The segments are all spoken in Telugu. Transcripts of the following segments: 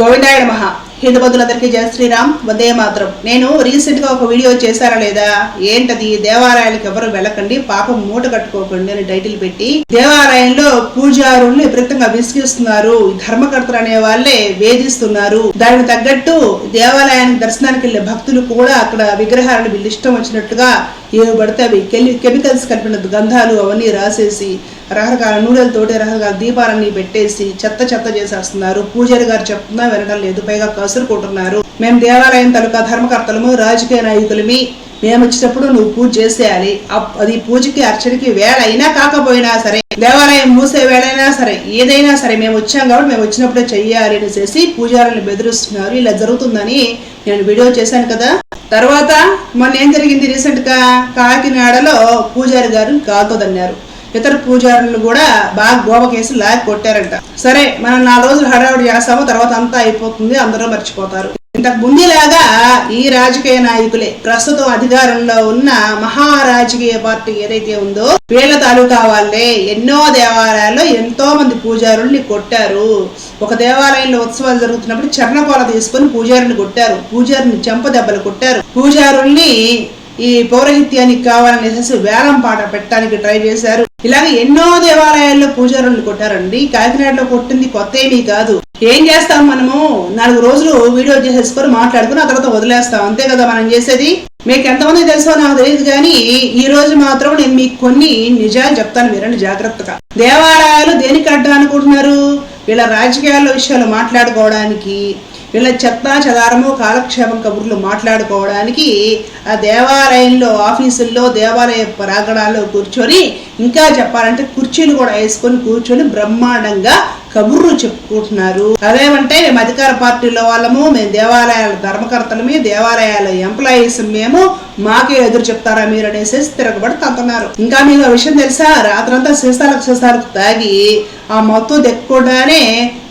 గోవిందాయ మహా హిందూ బంధువులందరికీ జయ శ్రీరామ్. వందే మాత్రం. నేను రీసెంట్గా ఒక వీడియో చేశారా లేదా? ఏంటది? దేవాలయాలకు ఎవరు వెళ్ళకండి. పాపం మూట కట్టుకోకండి అని టైటిల్ పెట్టి దేవాలయంలో పూజారుల్ని విపరీతంగా విసిగిస్తున్నారు. ధర్మకర్తలు అనే వాళ్ళే వేధిస్తున్నారు. దానికి తగ్గట్టు దేవాలయానికి దర్శనానికి వెళ్ళే భక్తులు కూడా అక్కడ విగ్రహాలను వీళ్ళు ఇష్టం వచ్చినట్టుగా ఏవి పడితే అవి కెమికల్స్ కలిపిన గంధాలు అవన్నీ రాసేసి రకరకాల నూనెలతోటి రకరకాల దీపాలన్నీ పెట్టేసి చెత్త చెత్త చేసేస్తున్నారు. పూజారి గారు చెప్తున్నా వినడం లేదు పైగా కసురుకుంటున్నారు. మేము దేవాలయం తాలూకా ధర్మకర్తలము రాజకీయ నాయకులమి. మేము వచ్చినప్పుడు నువ్వు పూజ చేసేయాలి. అది పూజకి అర్చనకి వేళ అయినా కాకపోయినా సరే దేవాలయం మూసే వేళైనా సరే ఏదైనా సరే మేము వచ్చాం కాబట్టి మేము వచ్చినప్పుడే చెయ్యాలి అనేసి పూజారులను బెదిరిస్తున్నారు. ఇలా జరుగుతుందని నేను వీడియో చేశాను కదా. తర్వాత మొన్న ఏం జరిగింది రీసెంట్గా కాకినాడలో పూజారి గారు కాల్తోదన్నారు ఇతర పూజారులు కూడా బాగా గోవ కేసు లాగి కొట్టారంట. సరే మనం నాలుగు రోజులు హడావుడి చేస్తాము తర్వాత అంతా అయిపోతుంది అందరూ మర్చిపోతారు. ఇంతకు ముందులాగా ఈ రాజకీయ నాయకులే ప్రస్తుతం అధికారంలో ఉన్న మహారాజకీయ పార్టీ ఏదైతే ఉందో వీళ్ళ తాలూకా వాళ్ళే ఎన్నో దేవాలయాల్లో ఎంతో మంది పూజారుల్ని కొట్టారు. ఒక దేవాలయంలో ఉత్సవాలు జరుగుతున్నప్పుడు చర్ణకోల తీసుకొని పూజారుని కొట్టారు. పూజారుని చెంప దెబ్బలు కొట్టారు. పూజారుల్ని ఈ పౌరహిత్యానికి కావాలనేసి వేలం పాట పెట్టడానికి ట్రై చేశారు. ఇలాగ ఎన్నో దేవాలయాల్లో పూజారులు కొట్టారండి. కాకినాడలో కొట్టింది కొత్త ఏమీ కాదు. ఏం చేస్తాం మనము? నాలుగు రోజులు వీడియో చేసేసుకొని మాట్లాడుకుని ఆ తర్వాత వదిలేస్తాం. అంతే కదా మనం చేసేది? మీకు ఎంతమంది తెలుసో నాకు తెలియదు కానీ ఈ రోజు మాత్రం నేను మీకు కొన్ని నిజాలు చెప్తాను. వినండి జాగ్రత్తగా. దేవాలయాలు దేనికి అడ్డా అనుకుంటున్నారు? వీళ్ళ రాజకీయాల విషయాలు మాట్లాడుకోవడానికి వీళ్ళ చెత్తా చెదారము కాలక్షేపం కబుర్లు మాట్లాడుకోవడానికి ఆ దేవాలయంలో ఆఫీసుల్లో దేవాలయ ప్రాంగణాల్లో కూర్చొని ఇంకా చెప్పాలంటే కుర్చీలు కూడా వేసుకొని కూర్చొని బ్రహ్మాండంగా కబుర్లు చెప్పుకుంటున్నారు. అదేమంటే మేము అధికార పార్టీలో వాళ్ళము మేము దేవాలయాల ధర్మకర్తలమే దేవాలయాల ఎంప్లాయీస్ మేము మాకే ఎదురు చెప్తారా మీరు అనేసి తిరగబడి తంతున్నారు ఇంకా మీకు విషయం తెలుసా? రాత్రంతా సీసాలకు సీసాలకు తాగి ఆ మొత్తం దెక్కకుండానే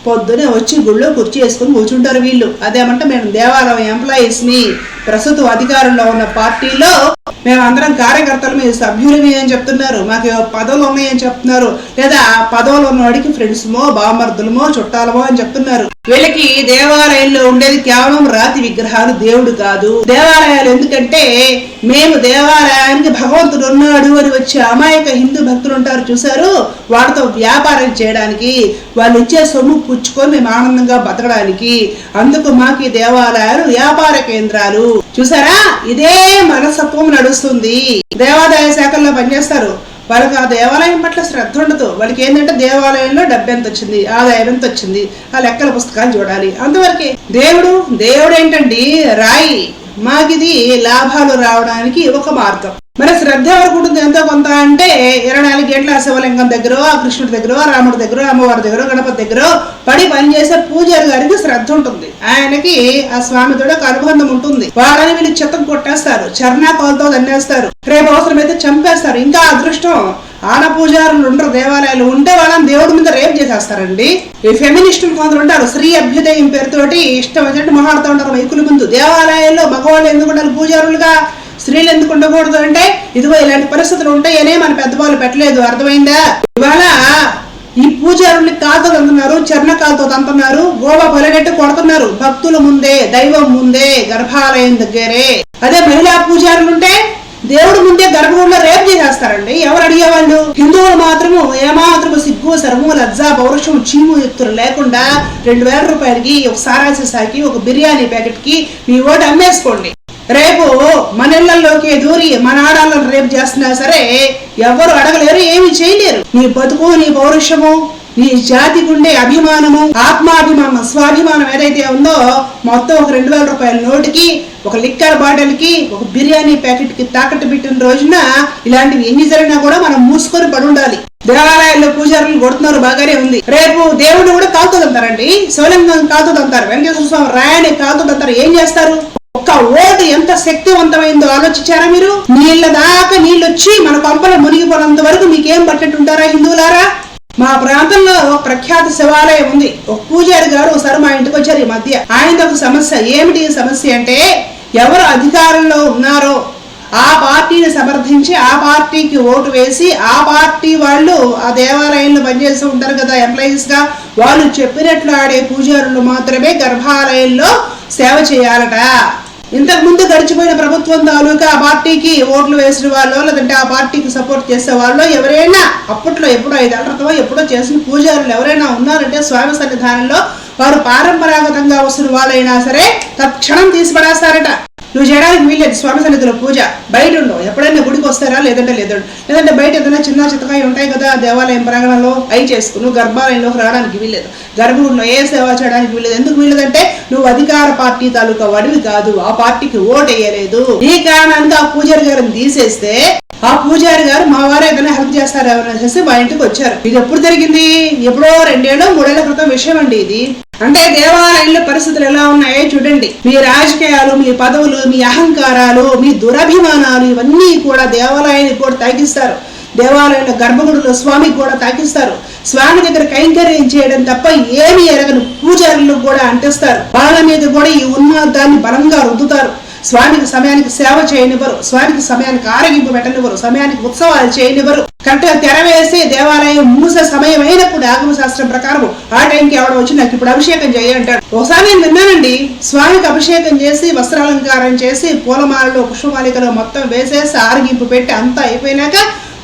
పొద్దునే వచ్చి గుళ్ళో కుర్చీ వేసుకొని కూర్చుంటారు వీళ్ళు. అదేమంటే మేము దేవాలయం ఎంప్లాయీస్ని ప్రస్తుతం అధికారంలో ఉన్న పార్టీలో మేము అందరం కార్యకర్తలు సభ్యులమి అని చెప్తున్నారు. మాకు పదవులు ఉన్నాయని చెప్తున్నారు. లేదా పదవులు ఉన్నవాడికి ఫ్రెండ్స్మో బామర్దులమో చుట్టాలమో అని చెప్తున్నారు. వీళ్ళకి దేవాలయంలో ఉండేది కేవలం రాతి విగ్రహాలు దేవుడు కాదు. దేవాలయాలు ఎందుకంటే మేము దేవాలయానికి భగవంతుడు ఉన్నాడు అని వచ్చే అమాయక హిందూ భక్తులు ఉంటారు చూసారు వాళ్ళతో వ్యాపారం చేయడానికి వాళ్ళు ఇచ్చే సొమ్ము పుచ్చుకొని మేము ఆనందంగా బతకడానికి. అందుకు మాకు దేవాలయాలు వ్యాపార కేంద్రాలు. చూసారా? ఇదే మనస్తత్వం నడుస్తుంది. దేవాదాయ శాఖల్లో పనిచేస్తారు. వాళ్ళకి ఆ దేవాలయం పట్ల శ్రద్ధ ఉండదు. వాళ్ళకి ఏంటంటే దేవాలయంలో డబ్బు ఎంత వచ్చింది ఆదాయం ఎంత వచ్చింది ఆ లెక్కల పుస్తకాలు చూడాలి. అంతవరకే దేవుడు దేవుడు ఏంటండి? రాయి. మాకిది లాభాలు రావడానికి ఒక మార్గం. మరి శ్రద్ధ ఎవరికి ఉంటుంది? ఎంతో కొంత అంటే ఇరవై నాలుగు గంటల శివలింగం దగ్గర ఆ కృష్ణుడి దగ్గర రాముడి దగ్గర అమ్మవారి దగ్గర గణపతి దగ్గర పడి పనిచేసే పూజారి గారికి శ్రద్ధ ఉంటుంది. ఆయనకి ఆ స్వామితో ఒక అనుబంధం ఉంటుంది. వాళ్ళని వీళ్ళు చిత్తం కొట్టేస్తారు చర్ణాకాలతో దండేస్తారు రేపు అవసరమైతే చంపేస్తారు. ఇంకా అదృష్టం ఆన పూజారులు ఉండరు దేవాలయాలు ఉంటే వాళ్ళని దేవుడి మీద రేపు చేసేస్తారండి. ఈ ఫెమినిస్టులు కొందరు ఉంటారు స్త్రీ అభ్యుదయం పేరుతోటి ఇష్టం వచ్చినట్టు మహాడుతూ ఉంటారు వైకుల ముందు. దేవాలయాల్లో మగవాళ్ళు ఎందుకు ఉండాలి? పూజారులుగా స్త్రీలు ఎందుకు ఉండకూడదు అంటే ఇదిగో ఇలాంటి పరిస్థితులు ఉంటాయనే మన పెద్దవాళ్ళు పెట్టలేదు. అర్థమైందా? ఇవాళ ఈ పూజారుల్ని కాల్తో తంతున్నారు చర్ణ కాల్తో తంతున్నారు గోవా పొలగట్టు కొడుతున్నారు. భక్తుల ముందే దైవం ముందే గర్భాలయం దగ్గరే. అదే మహిళా పూజారులు ఉంటే దేవుడు ముందే గర్భగుడిలో రేపు చేసేస్తారండి. ఎవరు అడిగేవాళ్ళు? హిందువులు మాత్రము ఏమాత్రము సిగ్గు సర్వము లజ్జా పౌరుషం చీము ఎత్తులు లేకుండా రెండు వేల రూపాయలకి ఒక సారాసి సాకి ఒక బిర్యానీ ప్యాకెట్కి మీ ఓటు అమ్మేసుకోండి. రేపు మన ఇళ్ళలోకి దూరి మన ఆడాలను రేపు చేస్తున్నా సరే ఎవరు అడగలేరు ఏమి చేయలేరు. నీ బతుకు నీ పౌరుషము నీ జాతికి ఉండే అభిమానము ఆత్మాభిమానం స్వాభిమానం ఏదైతే ఉందో మొత్తం ఒక రెండు వేల రూపాయల నోటుకి ఒక లిక్కర్ బాటిల్కి ఒక బిర్యానీ ప్యాకెట్కి తాకట్టు పెట్టిన రోజున ఇలాంటివి ఎన్ని జరిగినా కూడా మనం మూసుకొని పడి ఉండాలి. దేవాలయాల్లో పూజారులు కొడుతున్నారు బాగానే ఉంది. రేపు దేవుడు కూడా కాలుతుందంటారండి శివలింగం కాలుతుందంటారు వెంకటేశ్వర స్వామి రాయని కాలుతుందంటారు ఏం చేస్తారు? ఒక్క ఓటు ఎంత శక్తివంతమైందో ఆలోచించారా మీరు? నీళ్ళ దాకా నీళ్ళు వచ్చి మన పంపలు మునిగిపోనంత వరకు మీకేం పట్టినట్టుంటారా హిందువులారా? మా ప్రాంతంలో ఒక ప్రఖ్యాత శివాలయం ఉంది. ఒక పూజారి గారు ఒకసారి మా ఇంటికి వచ్చారు ఈ మధ్య. ఆయనతో ఒక సమస్య. ఏమిటి సమస్య అంటే ఎవరు అధికారంలో ఉన్నారో ఆ పార్టీని సమర్థించి ఆ పార్టీకి ఓటు వేసి ఆ పార్టీ వాళ్ళు ఆ దేవాలయంలో పనిచేస్తూ ఉంటారు కదా ఎంప్లాయీస్గా వాళ్ళు చెప్పినట్లు ఆడే పూజారులు మాత్రమే గర్భాలయంలో సేవ చేయాలట. ఇంతకుముందు గడిచిపోయిన ప్రభుత్వం తాలూకా ఆ పార్టీకి ఓట్లు వేసిన వాళ్ళు లేదంటే ఆ పార్టీకి సపోర్ట్ చేసే వాళ్ళు ఎవరైనా అప్పట్లో ఎప్పుడో ఐదేళ్ళ క్రితమో ఎప్పుడో చేసిన పూజారులు ఎవరైనా ఉన్నారంటే స్వామి సన్నిధానంలో వారు పారంపరాగతంగా వస్తున్న వాళ్ళైనా సరే తక్షణం తీసి పడేస్తారట నువ్వు చేయడానికి వీల్లేదు స్వామి సన్నిధిలో పూజ. బయట ఉండవు ఎప్పుడైనా గుడికి వస్తారా? లేదంటే లేదు లేదంటే బయట ఏదైనా చిన్న చిత్తకాయ ఉంటాయి కదా దేవాలయం ప్రాంగణంలో అయి చేసుకు నువ్వు గర్భాలయంలోకి రావడానికి వీల్లేదు. గర్భగుడిలో ఏ సేవ చేయడానికి వీల్లేదు. ఎందుకు వీల్లేదంటే నువ్వు అధికార పార్టీ తాలూకా వడివి కాదు. ఆ పార్టీకి ఓటు వేయలేదు. ఈ కారణానికి ఆ పూజారి గారిని తీసేస్తే ఆ పూజారి గారు మా వారు ఏదైనా హెల్ప్ చేస్తారు చేసి మా ఇంటికి వచ్చారు. ఇది ఎప్పుడు జరిగింది? ఎప్పుడో రెండేళ్ళో మూడేళ్ళ క్రితం విషయం అండి ఇది. అంటే దేవాలయంలో పరిస్థితులు ఎలా ఉన్నాయో చూడండి. మీ రాజకీయాలు మీ పదవులు మీ అహంకారాలు మీ దురభిమానాలు ఇవన్నీ కూడా దేవాలయానికి కూడా తాగిస్తారు దేవాలయంలో గర్భగుడిలో స్వామికి కూడా తాకిస్తారు. స్వామి దగ్గర కైంకర్యం చేయడం తప్ప ఏమి ఎరగని. పూజారులు కూడా అంటిస్తారు. వాళ్ళ మీద కూడా ఈ ఉన్మాదాన్ని బలంగా రుద్దుతారు. స్వామికి సమయానికి సేవ చేయనివ్వరు స్వామికి సమయానికి ఆరగింపు పెట్టనివ్వరు సమయానికి ఉత్సవాలు చేయనివ్వరు. కరెక్ట్గా తెరవేసి దేవాలయం మూసే సమయం అయినప్పుడు ఆగమ శాస్త్రం ప్రకారం ఆ టైంకి ఎవడ వచ్చి నాకు ఇప్పుడు అభిషేకం చేయంటాడు ఒకసారి నేను విన్నానండి స్వామికి అభిషేకం చేసి వస్త్రాలంకారం చేసి పూలమాలలో పుష్పమాలికలో మొత్తం వేసేసి ఆరగింపు పెట్టి అంతా అయిపోయినాక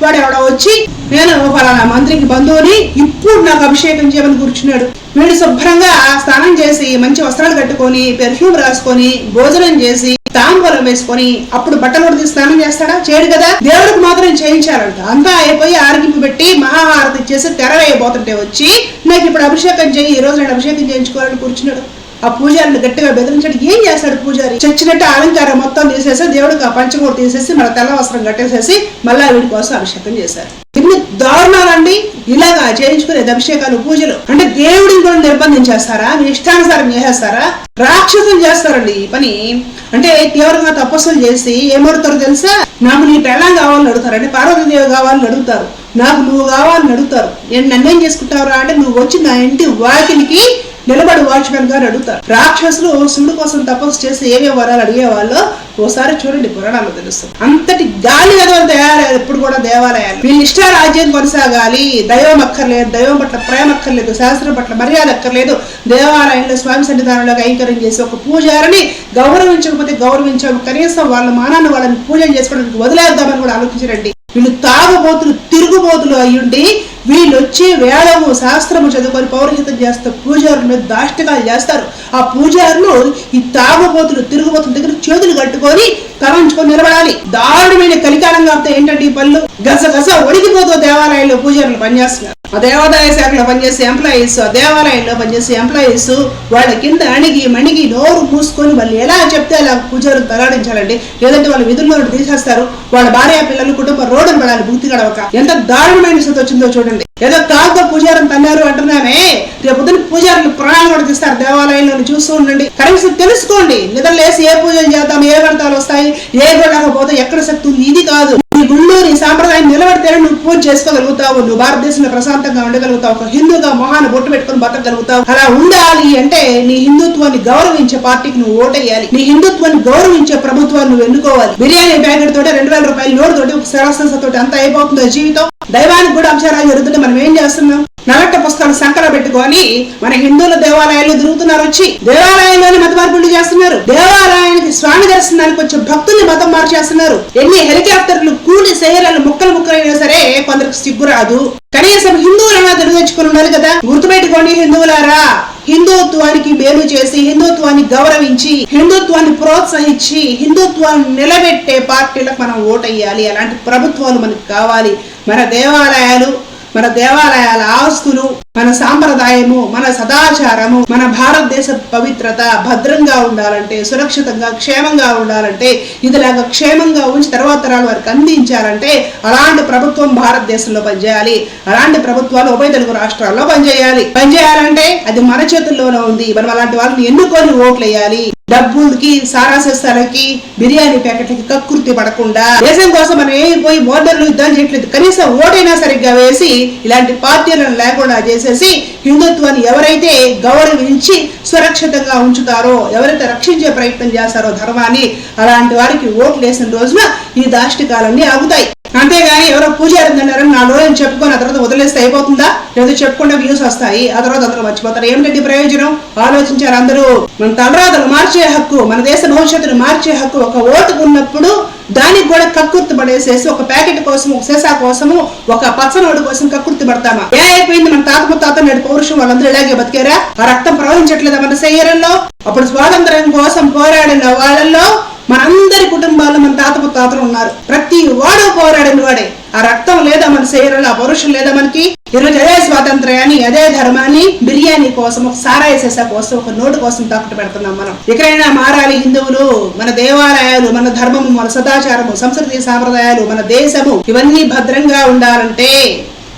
వాడు ఎవడ వచ్చి నేను ఫలానా మంత్రికి బంధువుని ఇప్పుడు నాకు అభిషేకం చేయమని కూర్చున్నాడు. వీడు శుభ్రంగా స్నానం చేసి మంచి వస్త్రాలు కట్టుకొని పెర్ఫ్యూమ్ రాసుకొని భోజనం చేసి తాంబూలం వేసుకొని అప్పుడు బట్టలు కూడా తీసి స్నానం చేస్తాడా? చేయడు కదా? దేవుడికి మాత్రం చేయించారంట. అంతా అయిపోయి ఆరగింపు పెట్టి మహాహారతి ఇచ్చేసి తెర వేయబోతుంటే వచ్చి నాకు ఇప్పుడు అభిషేకం చేయి ఈ రోజు నేను అభిషేకం చేయించుకోవాలని కూర్చున్నాడు. ఆ పూజారిని గట్టిగా బెదిరించాడు. ఏం చేస్తాడు పూజారి? చచ్చినట్టు అలంకారం మొత్తం తీసేసి దేవుడికి ఆ పంచకూర తీసేసి మన తెల్ల వస్త్రం కట్టేసేసి మళ్ళా వీడి కోసం అభిషేకం చేశారు. ఇన్ని దారుణాలండి ఇలాగా చేయించుకునే అభిషేకాలు పూజలు. అంటే దేవుడిని కూడా నిర్బంధించేస్తారా మీ ఇష్టానుసారం చేసేస్తారా? రాక్షసులు చేస్తారండి ఈ పని. అంటే తీవ్రంగా తపస్సులు చేసి ఏమడుతారో తెలుసా? నాకు నీ పెళ్ళం కావాలని అడుగుతారు అంటే పార్వతీదేవి కావాలని అడుగుతారు. నాకు నువ్వు కావాలని అడుగుతారు. నేను నన్నేం చేసుకుంటావురా? అంటే నువ్వు వచ్చి నా ఇంటి వాకిలికి నిలబడి వాచ్మెన్ గారు అడుగుతారు. రాక్షసులు శివుడు కోసం తపస్సు చేసి ఏవే వరాలు అడిగే వాళ్ళు ఓసారి చూడండి పురాణాలు తెలుస్తుంది అంతటి గాలి గదవలు తయారయ్యారు ఎప్పుడు కూడా దేవాలయాలు. వీళ్ళ ఇష్ట రాజ్యం కొనసాగాలి. దైవం అక్కర్లేదు దైవం పట్ల ప్రేమ అక్కర్లేదు శాస్త్రం పట్ల మర్యాద అక్కర్లేదు. దేవాలయంలో స్వామి సన్నిధానంలో కైంకర్యం చేసి ఒక పూజారిని గౌరవించకపోతే గౌరవించాము కనీసం వాళ్ళ మానాన్ని వాళ్ళని పూజలు చేసుకోవడానికి వదిలేద్దామని కూడా ఆలోచించరండి. వీళ్ళు తాగుబోతులు తిరుగుబోతులు అయ్యుండి వీళ్ళొచ్చి వేదము శాస్త్రము చదువుకొని పౌరహితం చేస్తారు పూజారుల మీద దాష్టికాలు చేస్తారు. ఆ పూజారులు ఈ తాగుబోతులు తిరుగుబోతుల దగ్గర చేతులు కట్టుకొని తరంచుకొని నిలబడాలి. దారుణమైన కలికాలంగా అంతా ఏంటంటే ఈ పనులు? గసగస ఒడిగిపోతూ దేవాలయంలో పూజారులు పనిచేస్తున్నారు. దేవాదాయ శాఖలో పనిచేసే ఎంప్లాయీస్ దేవాలయంలో పనిచేసే ఎంప్లాయీస్ వాళ్ళ కింద అణిగి మణిగి నోరు మూసుకొని వాళ్ళు ఎలా చెప్తే అలా పూజలు తలాడించాలండి లేదంటే వాళ్ళ విధుల్లో తీసేస్తారు. వాళ్ళ భార్య పిల్లలు కుటుంబ రోడ్డు పడాలి భూతి గడవక ఎంత దారుణమైన స్థితి వచ్చిందో చూడండి. ఏదో కాదుతో పూజారం తన్నారు అంటున్నామే. రేపు పొద్దున పూజారులు ప్రాణాలు కూడా తీస్తారు దేవాలయంలో చూస్తూ ఉండండి. కనీసం తెలుసుకోండి. నిద్ర లేసి ఏ పూజలు చేద్దాం ఏ వ్రతాలు వస్తాయి ఏ గుళ్ళకపోతే ఎక్కడ శక్తి ఉంది ఇది కాదు నీ గుళ్ళు నీ సాంప్రదాయం నిలబడితేనే నువ్వు పూజ చేసుకోగలుగుతావు నువ్వు భారతదేశంలో ప్రశాంతంగా ఉండగలుగుతావు ఒక హిందూగా మొహాన్ని బొట్టు పెట్టుకొని బతకగలుగుతావు. అలా ఉండాలి అంటే నీ హిందుత్వాన్ని గౌరవించే పార్టీకి నువ్వు ఓటేయాలి. నీ హిందుత్వాన్ని గౌరవించే ప్రభుత్వాన్ని నువ్వు ఎన్నుకోవాలి. బిర్యానీ ప్యాకెట్ తోటి రెండు వేల రూపాయల నోటు తోటి ఒక సరస్వత తోటి అంత అయిపోతుందో జీవితం? దైవానికి కూడా అంశారాలు జరుగుతుంటే మనం ఏం చేస్తున్నాం? నలట్ట పుస్తకాలు సంకర పెట్టుకొని మన హిందువుల దేవాలయాలు తిరుగుతున్నారు వచ్చి దేవాలయంలోనే మత మార్పులు చేస్తున్నారు. దేవాలయానికి స్వామి దర్శనానికి వచ్చే భక్తుల్ని మతం మార్చేస్తున్నారు. ఎన్ని హెలికాప్టర్లు కూలి శరీరాలు ముక్కలు ముక్కలైనా సరే కొందరికి సిగ్గు రాదు. కనీసం హిందువులన్నా తెలుగు ఉండాలి కదా. గుర్తుపెట్టుకోండి హిందువులారా. హిందుత్వానికి మేలు చేసి హిందుత్వాన్ని గౌరవించి హిందుత్వాన్ని ప్రోత్సహించి హిందుత్వాన్ని నిలబెట్టే పార్టీలకు మనం ఓటయ్యాలి. అలాంటి ప్రభుత్వాలు మనకు కావాలి. మన దేవాలయాలు మన దేవాలయాల ఆస్తులు మన సాంప్రదాయము మన సదాచారము మన భారతదేశ పవిత్రత భద్రంగా ఉండాలంటే సురక్షితంగా క్షేమంగా ఉండాలంటే ఇదిలాగా క్షేమంగా ఉంచి తర్వాత తరాల వారికి అందించాలంటే అలాంటి ప్రభుత్వం భారతదేశంలో పనిచేయాలి. అలాంటి ప్రభుత్వాలు ఉభయ తెలుగు రాష్ట్రాల్లో పనిచేయాలి. పనిచేయాలంటే అది మన చేతుల్లోనే ఉంది. మనం అలాంటి వాళ్ళని ఎన్నుకొని ఓట్లు వేయాలి డబ్బులకి సారాసస్తాలకి బిర్యానీ ప్యాకెట్లకి కక్కుర్తి పడకుండా దేశం కోసం మనం ఏమి పోయి బోర్డర్లు యుద్ధాలు చేయట్లేదు. కనీసం ఓటైనా సరిగ్గా వేసి ఇలాంటి పార్టీలను లేకుండా చేసేసి హిందుత్వాన్ని ఎవరైతే గౌరవించి సురక్షితంగా ఉంచుతారో ఎవరైతే రక్షించే ప్రయత్నం చేస్తారో ధర్మాన్ని అలాంటి వారికి ఓట్లు వేసిన రోజున ఈ దాష్టికాలన్నీ ఆగుతాయి. అంతేగాని ఎవరో పూజారి అన్నారని నా లోయని చెప్పుకొని ఆ తర్వాత వదిలేస్తే అయిపోతుందా? లేదు చెప్పుకుంటే వ్యూస్ వస్తాయి. ఆ తర్వాత అందరూ మర్చిపోతారు. ఏమిటండి ప్రయోజనం? ఆలోచించారు అందరూ. మన తలరాతలు మార్చే హక్కు మన దేశ భవిష్యత్తును మార్చే హక్కు ఒక ఓటుకు ఉన్నప్పుడు దానికి కూడా కక్కుర్తి పడేసేసి ఒక ప్యాకెట్ కోసం ఒక సీసా కోసము ఒక పచ్చనోడు కోసం కక్కుర్తి పడతామా? ఏ అయిపోయింది మన తాత ముత్తాత నేడు పౌరుషం? వాళ్ళందరూ ఇలాగే బతికారా? ఆ రక్తం ప్రవహించట్లేదా మన శరీరంలో? అప్పుడు స్వాతంత్రం కోసం పోరాడిన వాళ్ళల్లో మనందరి కుటుంబాల్లో మన తాత తాతలు ఉన్నారు. ప్రతి వాడు పోరాడిన వాడే. ఆ రక్తం లేదా మన శరీరంలో ఆ పౌరుషం లేదా మనకి ఈరోజు అదే స్వాతంత్ర్యాన్ని అదే ధర్మాన్ని బిర్యానీ కోసం ఒక సారాయి సీసా కోసం ఒక నోటు కోసం తాకట్టు పెడుతున్నాం మనం. ఎక్కడైనా మారాలి హిందువులు మన దేవాలయాలు మన ధర్మము మన సదాచారము సంస్కృతి సాంప్రదాయాలు మన దేశము ఇవన్నీ భద్రంగా ఉండాలంటే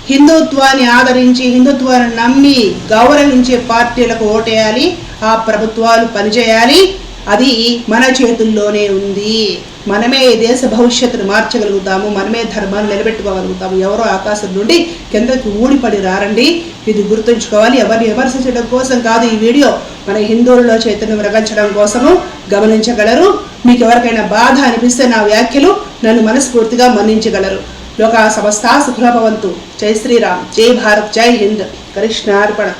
హిందుత్వాన్ని ఆదరించి హిందుత్వాన్ని నమ్మి గౌరవించే పార్టీలకు ఓటేయాలి ఆ ప్రభుత్వాలు పనిచేయాలి అది మన చేతుల్లోనే ఉంది. మనమే ఈ దేశ భవిష్యత్తును మార్చగలుగుతాము. మనమే ధర్మాన్ని నిలబెట్టుకోగలుగుతాము. ఎవరో ఆకాశం నుండి కిందకి ఊడిపడి రారండి. ఇది గుర్తుంచుకోవాలి. ఎవరిని విమర్శించడం కోసం కాదు ఈ వీడియో. మన హిందువుల్లో చైతన్యం రగించడం కోసము గమనించగలరు. మీకు ఎవరికైనా బాధ అనిపిస్తే నా వ్యాఖ్యలు నన్ను మనస్ఫూర్తిగా మన్నించగలరు. లోక సమస్త సుఖభవంతు జై శ్రీరామ్. జై భారత్. జై హింద్. కృష్ణార్పణ.